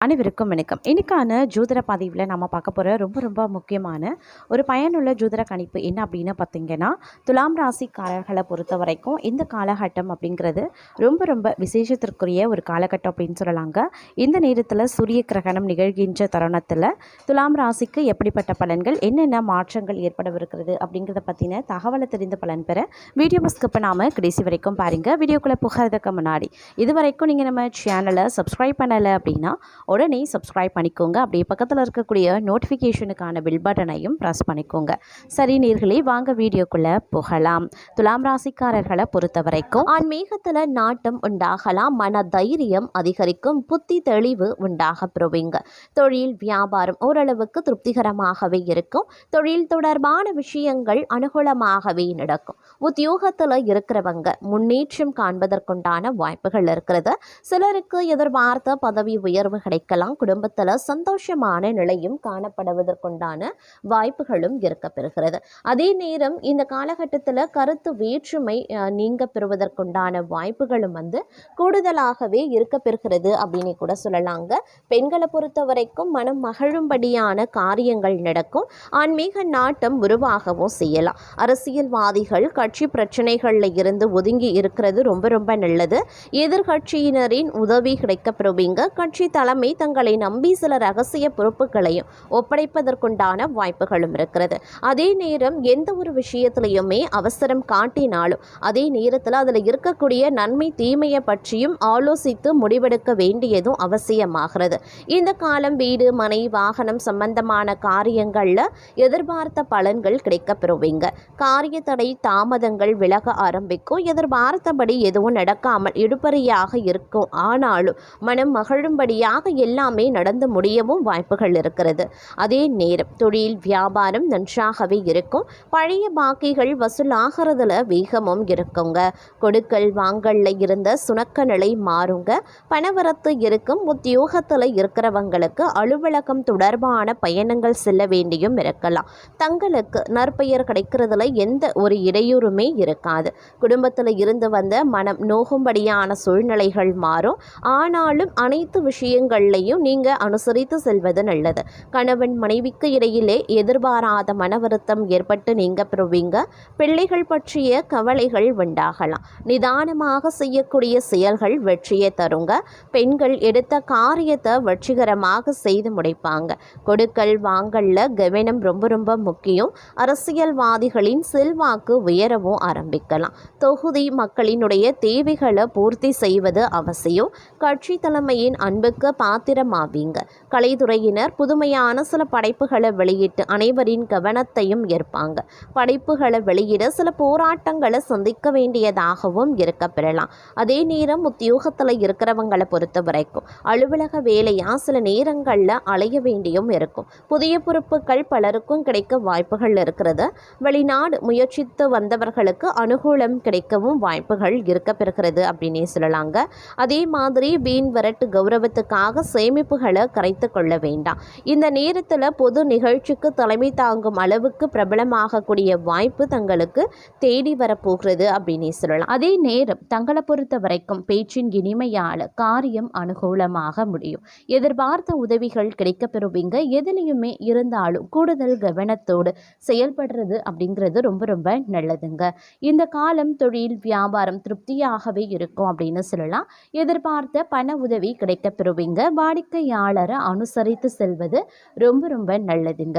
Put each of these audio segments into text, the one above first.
அனைவருக்கும் வணக்கம். இன்றைக்கான ஜோதிட பதிவில் நம்ம பார்க்க போகிற ரொம்ப ரொம்ப முக்கியமான ஒரு பயனுள்ள ஜோதிட கணிப்பு என்ன அப்படின்னு பார்த்தீங்கன்னா துலாம் ராசிக்காரர்களை பொறுத்த வரைக்கும் இந்த காலகட்டம் அப்படிங்கிறது ரொம்ப ரொம்ப விசேஷத்திற்குரிய ஒரு காலகட்டம் அப்படின்னு சொல்லலாங்க. இந்த நேரத்தில் சூரிய கிரகணம் நிகழ்கின்ற தருணத்தில் துலாம் ராசிக்கு எப்படிப்பட்ட பலன்கள் என்னென்ன மாற்றங்கள் ஏற்படவிருக்கிறது அப்படிங்கிறத பற்றின தகவலை தெரிந்த பலன் பெற வீடியோ பஸ்கப்பை நாம கடைசி வரைக்கும் பாருங்கள் வீடியோக்குள்ளே புகிறதுக்கு முன்னாடி இது வரைக்கும் நீங்கள் நம்ம சேனலை சப்ஸ்கிரைப் பண்ணலை அப்படின்னா உடனே சப்ஸ்கிரைப் பண்ணிக்கோங்க. அப்படியே பக்கத்தில் இருக்கக்கூடிய நோட்டிஃபிகேஷனுக்கான பில் பட்டனையும் ப்ரெஸ் பண்ணிக்கோங்க. சரி நீர்களே வாங்க வீடியோக்குள்ளே போகலாம். துலாம் ராசிக்காரர்களை பொறுத்த வரைக்கும் ஆன்மீகத்தில் நாட்டம் உண்டாகலாம். மன தைரியம் அதிகரிக்கும். புத்தி தெளிவு உண்டாக பெறுவீங்க. தொழில் வியாபாரம் ஓரளவுக்கு திருப்திகரமாகவே இருக்கும். தொழில் தொடர்பான விஷயங்கள் அனுகூலமாகவே நடக்கும். உத்தியோகத்தில் இருக்கிறவங்க முன்னேற்றம் காண்பதற்குண்டான வாய்ப்புகள் இருக்கிறது. சிலருக்கு எதிர்பார்த்த பதவி உயர்வு கிடைக்கலாம் குடும்பத்தில் சந்தோஷமான நிலையும் காணப்படுவதற்குண்டான வாய்ப்புகளும் இருக்க பெறுகிறது அதே நேரம் இந்த காலகட்டத்தில் கருத்து வேற்றுமை நீங்க பெறுவதற்குண்டான வாய்ப்புகளும் வந்து கூடுதலாகவே இருக்க பெறுகிறது அப்படின்னு கூட சொல்லலாங்க. பெண்களை பொறுத்த வரைக்கும் மனம் மகிழும்படியான காரியங்கள் நடக்கும். ஆன்மீக நாட்டம் உருவாகவும் செய்யலாம். அரசியல்வாதிகள் கட்சி பிரச்சனைகளில் இருந்து ஒதுங்கி இருக்கிறது ரொம்ப ரொம்ப நல்லது. எதிர்கட்சியினரின் உதவி கிடைக்கப்பெறுவீங்க கட்சி தலைமை தங்களை நம்பி சில ரகசிய பொறுப்புகளையும் ஒப்படைப்பதற்குண்டான வாய்ப்புகளும் இருக்கிறது. அதே நேரம் எந்த ஒரு விஷயத்திலையுமே அவசரம் காட்டினாலும் அதே நேரத்தில் அதில் இருக்கக்கூடிய நன்மை தீமையை பற்றியும் ஆலோசித்து முடிவெடுக்க வேண்டியதும் அவசியமாகிறது. இந்த காலம் வீடு மனை வாகனம் சம்பந்தமான காரியங்களில் எதிர்பார்த்த பலன்கள் கிடைக்கப்பெறுவீங்க. காரிய தடை தாமதங்கள் விலக ஆரம்பிக்கும். எதிர்பார்த்தபடி எதுவும் நடக்காமல் இடுபறியாக இருக்கும். ஆனாலும் மனம் மகிழும்படியாக எல்லாமே நடந்து முடியவும் வாய்ப்புகள் இருக்கிறது. அதே நேரம் தொழில் வியாபாரம் நன்றாகவே இருக்கும். பழைய பாக்கிகள் வசூலாகிறதுல வேகமும் இருக்குங்க. கொடுக்கல் வாங்கல்ல இருந்த சுணக்க நிலை மாறுங்க. பணவரத்து இருக்கும். உத்தியோகத்தில் இருக்கிறவங்களுக்கு அலுவலகம் தொடர்பான பயணங்கள் செல்ல வேண்டியும் இருக்கலாம். தங்களுக்கு நற்பெயர் கிடைக்கிறதுல எந்த ஒரு இடையூறுமே இருக்காது. குடும்பத்தில் இருந்து வந்த மனம் நோகும்படியான சூழ்நிலைகள் மாறும். ஆனாலும் அனைத்து விஷயங்கள் விஷயங்கள்லையும் நீங்கள் அனுசரித்து செல்வது நல்லது. கணவன் மனைவிக்கு இடையிலே எதிர்பாராத மன வருத்தம் ஏற்பட்டு நீங்க பெறுவீங்க. பிள்ளைகள் பற்றிய கவலைகள் உண்டாகலாம். நிதானமாக செய்யக்கூடிய செயல்கள் வெற்றியை தருங்க. பெண்கள் எடுத்த காரியத்தை வெற்றிகரமாக செய்து முடிப்பாங்க. கொடுக்கல் வாங்கல்ல கவனம் ரொம்ப ரொம்ப முக்கியம். அரசியல்வாதிகளின் செல்வாக்கு உயரவும் ஆரம்பிக்கலாம். தொகுதி மக்களினுடைய தேவைகளை பூர்த்தி செய்வது அவசியம். கட்சி தலைமையின் அன்புக்கு பா பாத்திரமாவீங்க கலைத்துறையினர் புதுமையான சில படைப்புகளை வெளியிட்டு அனைவரின் கவனத்தையும் ஏற்பாங்க படைப்புகளை வெளியிட சில போராட்டங்களை சந்திக்க வேண்டியதாகவும் இருக்க பெறலாம். அதே நேரம் உத்தியோகத்தில் இருக்கிறவங்களை பொறுத்த வரைக்கும் அலுவலக வேலையா சில நேரங்களில் அலைய வேண்டியும் இருக்கும். புதிய பொறுப்புகள் பலருக்கும் கிடைக்க வாய்ப்புகள் இருக்கிறது. வெளிநாடு முயற்சித்து வந்தவர்களுக்கு அனுகூலம் கிடைக்கவும் வாய்ப்புகள் இருக்க பெறுகிறது அப்படின்னே சொல்லலாங்க. அதே மாதிரி வீண் வரட்டு கௌரவத்துக்காக சேமிப்புகளை கரைத்து கொள்ள வேண்டாம். இந்த நேரத்தில் பொது நிகழ்ச்சிக்கு தலைமை தாங்கும் அளவுக்கு பிரபலமாகக்கூடிய வாய்ப்பு தங்களுக்கு தேடி வரப்போகிறது அப்படின்னு சொல்லலாம். அதே நேரம் தங்களை பொறுத்த வரைக்கும் பேச்சின் இனிமையால் காரியம் அனுகூலமாக முடியும். எதிர்பார்த்த உதவிகள் கிடைக்கப்பெறுவீங்க. எதுலேயுமே இருந்தாலும் கூடுதல் கவனத்தோடு செயல்படுறது அப்படிங்கிறது ரொம்ப ரொம்ப நல்லதுங்க. இந்த காலம் தொழில் வியாபாரம் திருப்தியாகவே இருக்கும் அப்படின்னு சொல்லலாம். எதிர்பார்த்த பண உதவி கிடைக்கப்பெறுவீங்க. வாடிக்கையாளரை அனுசரித்து செல்வது ரொம்ப ரொம்ப நல்லதுங்க.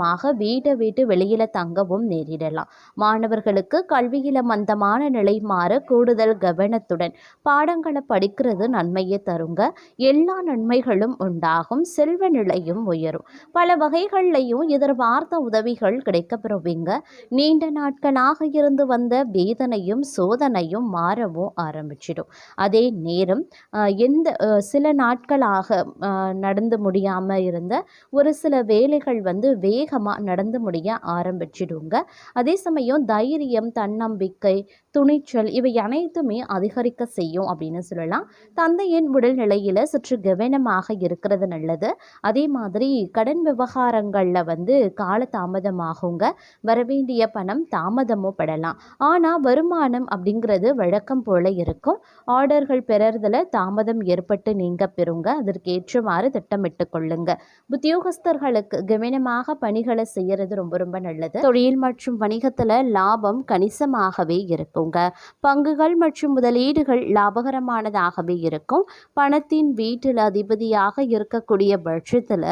வீட்டை விட்டு வெளியில தங்கவும் நேரிடலாம். மாணவர்களுக்கு கல்வியில மந்தமான நிலை மாற கூடுதல் கவனத்துடன் பாடங்களை படிக்கிறது நன்மையை தருங்க. எல்லா நன்மைகளும் உண்டாகும். செல்வ நிலையும் உயரும். பல வகைகள்லையும் எதிர்பார்த்த உதவிகள் கிடைக்கப்பெறுவீங்க. நீண்ட நாட்களாக இருந்து வந்த வேதனையும் சோதனையும் மாறவும் ஆரம்பிச்சிடும். அதே நேரம் எந்த சில நாட்களாக நடந்து முடியாமல் இருந்த ஒரு சில வேலைகள் வந்து வேக வேகமாக நடந்து முடிய ஆரம்பிச்சிடுங்க. அதே சமயம் தைரியம் தன்னம்பிக்கை துணிச்சல் இவை அனைத்துமே அதிகரிக்க செய்யும் அப்படின்னு சொல்லலாம். தந்தையின் உடல்நிலையில் சற்று கவனமாக இருக்கிறது நல்லது. அதே மாதிரி கடன் விவகாரங்களில் வந்து கால தாமதமாகுங்க. வரவேண்டிய பணம் தாமதமும் படலாம். ஆனால் வருமானம் அப்படிங்கிறது வழக்கம் போல இருக்கும். ஆர்டர்கள் பெறறதுல தாமதம் ஏற்பட்டு நீங்க பெறுங்க. அதற்கேற்றவாறு திட்டமிட்டு கொள்ளுங்க. உத்தியோகஸ்தர்களுக்கு கவனமாக பணி பணிகளை செய்யறது ரொம்ப ரொம்ப நல்லது. தொழில் மற்றும் வணிகத்துல லாபம் கணிசமாகவே இருக்குங்க. பங்குகள் மற்றும் முதலீடுகள் லாபகரமானதாகவே இருக்கும். பணத்தின் வீட்டில் அதிபதியாக இருக்கக்கூடிய பட்சத்தில்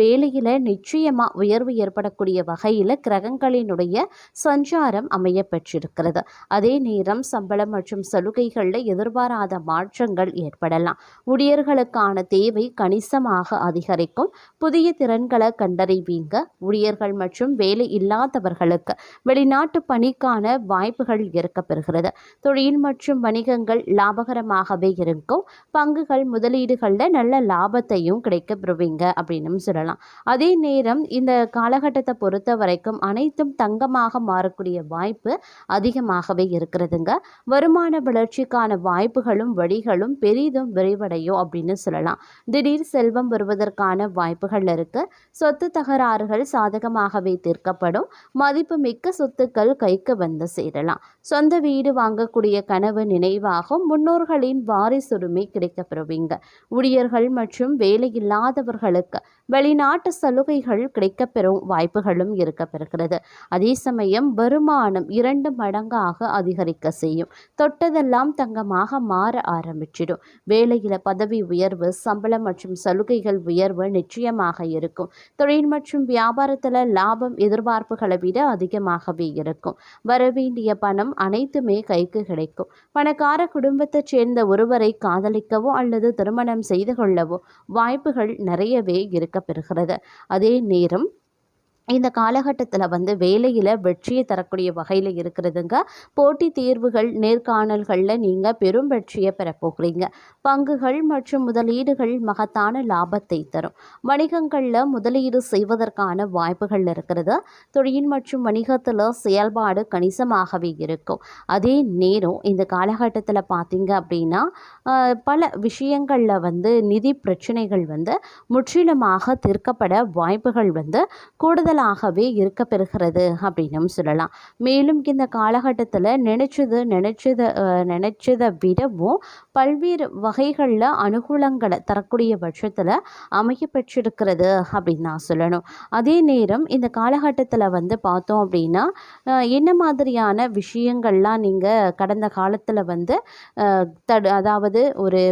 வேலையில் நிச்சயமாக உயர்வு ஏற்படக்கூடிய வகையில் கிரகங்களினுடைய சஞ்சாரம் அமைய பெற்றிருக்கிறது. அதே நேரம் சம்பளம் மற்றும் சலுகைகளில் எதிர்பாராத மாற்றங்கள் ஏற்படலாம். ஊழியர்களுக்கான தேவை கணிசமாக அதிகரிக்கும். புதிய திறன்களை கண்டறிவீங்க. ஊழியர்கள் மற்றும் வேலை இல்லாதவர்களுக்கு வெளிநாட்டு பணிக்கான வாய்ப்புகள் இருக்கப்பெறுகிறது. தொழில் மற்றும் வணிகங்கள் லாபகரமாகவே இருக்கும். பங்குகள் முதலீடுகளில் நல்ல லாபத்தையும் கிடைக்க பெறுவீங்க அப்படின்னு சொல்லலாம். அதே நேரம் இந்த காலகட்டத்தை பொறுத்த வரைக்கும் அனைத்தும் தங்கமாக மாறக்கூடிய வாய்ப்பு அதிகமாகவே இருக்கிறதுங்க. வருமான வளர்ச்சிக்கான வாய்ப்புகளும் வழிகளும் பெரிதும் விரைவடையும் அப்படின்னு சொல்லலாம். திடீர் செல்வம் வருவதற்கான வாய்ப்புகள் இருக்கு. சொத்து தகராறுகள் சாதகமாகவே தீர்க்கப்படும். மதிப்புமிக்க சொத்துக்கள் கைக்கு வந்து சேரலாம். சொந்த வீடு வாங்கக்கூடிய கனவு நினைவாகும். முன்னோர்களின் வாரிசுரிமை கிடைக்கப்பெறுவீங்க. ஊழியர்கள் மற்றும் வேலையில்லாதவர்களுக்கு வெளிநாட்டு சலுகைகள் கிடைக்கப்பெறும் வாய்ப்புகளும் இருக்கப்பெறுகிறது. அதே சமயம் வருமானம் இரண்டு மடங்காக அதிகரிக்க செய்யும். தொட்டதெல்லாம் தங்கமாக மாற ஆரம்பிச்சிடும். வேலையில் பதவி உயர்வு சம்பளம் மற்றும் சலுகைகள் உயர்வு நிச்சயமாக இருக்கும். தொழில் மற்றும் வியாபாரத்தில் லாபம் எதிர்பார்ப்புகளை விட அதிகமாகவே இருக்கும். வரவேண்டிய பணம் அனைத்துமே கைக்கு கிடைக்கும். பணக்கார குடும்பத்தைச் சேர்ந்த ஒருவரை காதலிக்கவோ அல்லது திருமணம் செய்து கொள்ளவோ வாய்ப்புகள் நிறையவே இருக்கப்பெறுகிறது. அதே நேரம் இந்த காலகட்டத்தில் வந்து வேலையில் வெற்றியை தரக்கூடிய வகையில் இருக்கிறதுங்க. போட்டி தேர்வுகள் நேர்காணல்களில் நீங்கள் பெரும் வெற்றியை பெறப்போகிறீங்க பங்குகள் மற்றும் முதலீடுகள் மகத்தான லாபத்தை தரும். வணிகங்களில் முதலீடு செய்வதற்கான வாய்ப்புகள் இருக்கிறது. தொழில் மற்றும் வணிகத்தில் செயல்பாடு கணிசமாகவே இருக்கும். அதே நேரம் இந்த காலகட்டத்தில் பார்த்தீங்க அப்படின்னா பல விஷயங்களில் வந்து நிதி பிரச்சனைகள் வந்து முற்றிலுமாக தீர்க்கப்பட வாய்ப்புகள் வந்து கூடுதல் கூடுதலாகவே இருக்க பெறுகிறது அப்படின்னும் சொல்லலாம். மேலும் இந்த காலகட்டத்தில் நினைச்சது நினைச்சதை நினைச்சதை விடவும் பல்வேறு வகைகளில் அனுகூலங்களை தரக்கூடிய பட்சத்தில் அமைய பெற்றிருக்கிறது அப்படின்னு நான் சொல்லணும். அதே நேரம் இந்த காலகட்டத்தில் வந்து பார்த்தோம் அப்படின்னா என்ன மாதிரியான விஷயங்கள்லாம் நீங்கள் கடந்த காலத்தில் வந்து தடு அதாவது ஒரு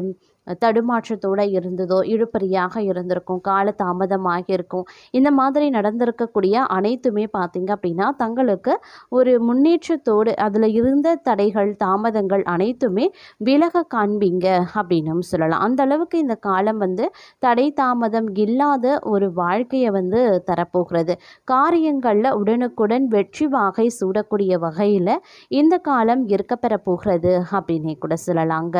தடுமாற்றத்தோடு இருந்ததோ இழுப்பறியாக இருந்திருக்கும் கால தாமதமாகியிருக்கும். இந்த மாதிரி நடந்திருக்கக்கூடிய அனைத்துமே பார்த்திங்க அப்படின்னா தங்களுக்கு ஒரு முன்னேற்றத்தோடு அதில் இருந்த தடைகள் தாமதங்கள் அனைத்துமே விலக காண்பீங்க அப்படின்னும் சொல்லலாம். அந்த அளவுக்கு இந்த காலம் வந்து தடை தாமதம் இல்லாத ஒரு வாழ்க்கையை வந்து தரப்போகிறது. காரியங்களில் உடனுக்குடன் வெற்றி வாகை சூடக்கூடிய வகையில் இந்த காலம் இருக்கப்பெற போகிறது அப்படின்னே கூட சொல்லலாங்க.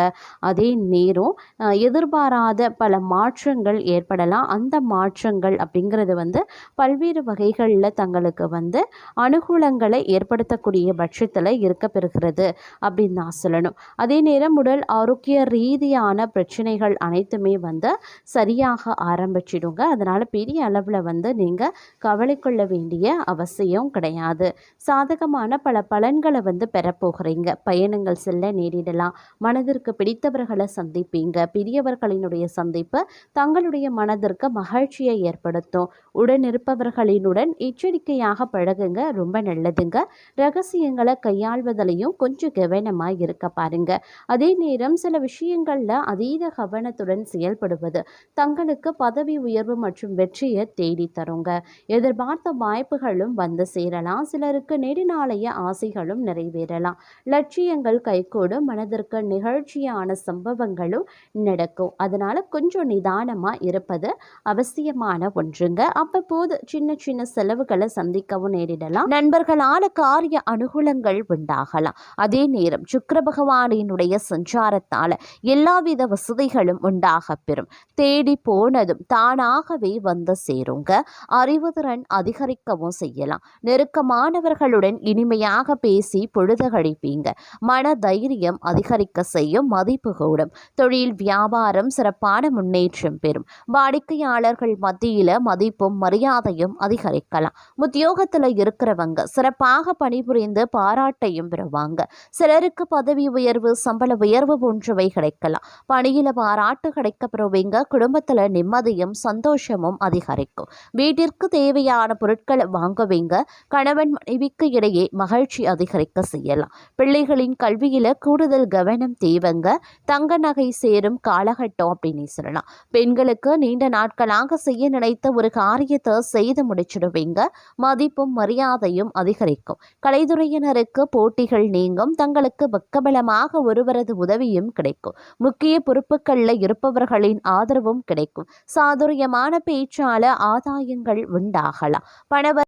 அதே நேரம் எதிர்பாராத பல மாற்றங்கள் ஏற்படலாம். அந்த மாற்றங்கள் அப்படிங்கிறது வந்து பல்வேறு வகைகளில் தங்களுக்கு வந்து அனுகூலங்களை ஏற்படுத்தக்கூடிய பட்சத்தில் இருக்க பெறுகிறது அப்படின்னு நான் சொல்லணும். அதே நேரம் உடல் ஆரோக்கிய ரீதியான பிரச்சனைகள் அனைத்துமே வந்து சரியாக ஆரம்பிச்சிடுங்க. அதனால் பெரிய அளவில் வந்து நீங்கள் கவலை கொள்ள வேண்டிய அவசியம் கிடையாது. சாதகமான பல பலன்களை வந்து பெறப்போகிறீங்க. பயணங்கள் செல்ல நேரிடலாம். மனதிற்கு பிடித்தவர்களை சந்திப்பீங்க. பெரியவர்களினுடைய சந்திப்பு தங்களுடைய மனதிற்கு மகிழ்ச்சியை ஏற்படுத்தும். உடனிருப்பவர்களினுடன் எச்சரிக்கையாக பழகுங்க ரொம்ப நல்லதுங்க. ரகசியங்களை கையாள்வதிலையும் கொஞ்சம் கவனமாக இருக்க பாருங்க. அதே நேரம் சில விஷயங்களில் அதீத கவனத்துடன் செயல்படுவது தங்களுக்கு பதவி உயர்வு மற்றும் வெற்றியை தேடி தருங்க. எதிர்பார்த்த வாய்ப்புகளும் வந்து சேரலாம். சிலருக்கு நெடுநாளைய ஆசைகளும் நிறைவேறலாம். லட்சியங்கள் கைகூடும். மனதிற்கு நிகழ்ச்சியான சம்பவங்களும் நடக்கும். அதனால கொஞ்சம் நிதானமாக இருப்பது அவசியமான ஒன்றுங்க. அவ்வப்போது சின்ன சின்ன செலவுகளை சந்திக்கவும் நேரிடலாம். நண்பர்களால் காரிய அனுகூலங்கள் உண்டாகலாம். அதே நேரம் சுக்கர பகவானினுடைய சஞ்சாரத்தால எல்லாவித வசதிகளும் உண்டாக பெறும். தேடி போனதும் தானாகவே வந்து சேருங்க. அறிவுதிறன் அதிகரிக்கவும் செய்யலாம். நெருக்கமானவர்களுடன் இனிமையாக பேசி பொழுது கழிப்பீங்க மன தைரியம் அதிகரிக்க செய்யும் மதிப்பு கூடும். தொழில் வியாபாரம் சிறப்பான முன்னேற்றம் பெறும். வாடிக்கையாளர்கள் மத்தியில மதிப்பும் மரியாதையும் அதிகரிக்கலாம். உத்தியோகத்தில் இருக்கிறவங்க சிறப்பாக பணிபுரிந்து பாராட்டையும் பெறுவாங்க. சிலருக்கு பதவி உயர்வு சம்பள உயர்வு போன்றவை கிடைக்கலாம். பணியில பாராட்டு கிடைக்க பெறுவீங்க குடும்பத்துல நிம்மதியும் சந்தோஷமும் அதிகரிக்கும். வீட்டிற்கு தேவையான பொருட்களை வாங்குவீங்க. கணவன் மனைவிக்கு இடையே மகிழ்ச்சி அதிகரிக்க செய்யலாம். பிள்ளைகளின் கல்வியில கூடுதல் கவனம் தேவைங்க. தங்க நகை சேரும் காலகட்டம் அப்படின்னு சொல்லலாம். பெண்களுக்கு நீண்ட நாட்களாக செய்ய நினைத்த ஒரு காரியத்தை செய்து முடிச்சிடுவீங்க. மதிப்பும் மரியாதையும் அதிகரிக்கும். கலைத்துறையினருக்கு போட்டிகள் நீங்கும். தங்களுக்கு பக்கபலமாக ஒருவரது உதவியும் கிடைக்கும். முக்கிய பொறுப்புகளில் இருப்பவர்களின் ஆதரவும் கிடைக்கும். சாதுரியமான பேச்சால ஆதாயங்கள் உண்டாகலாம். பணவர்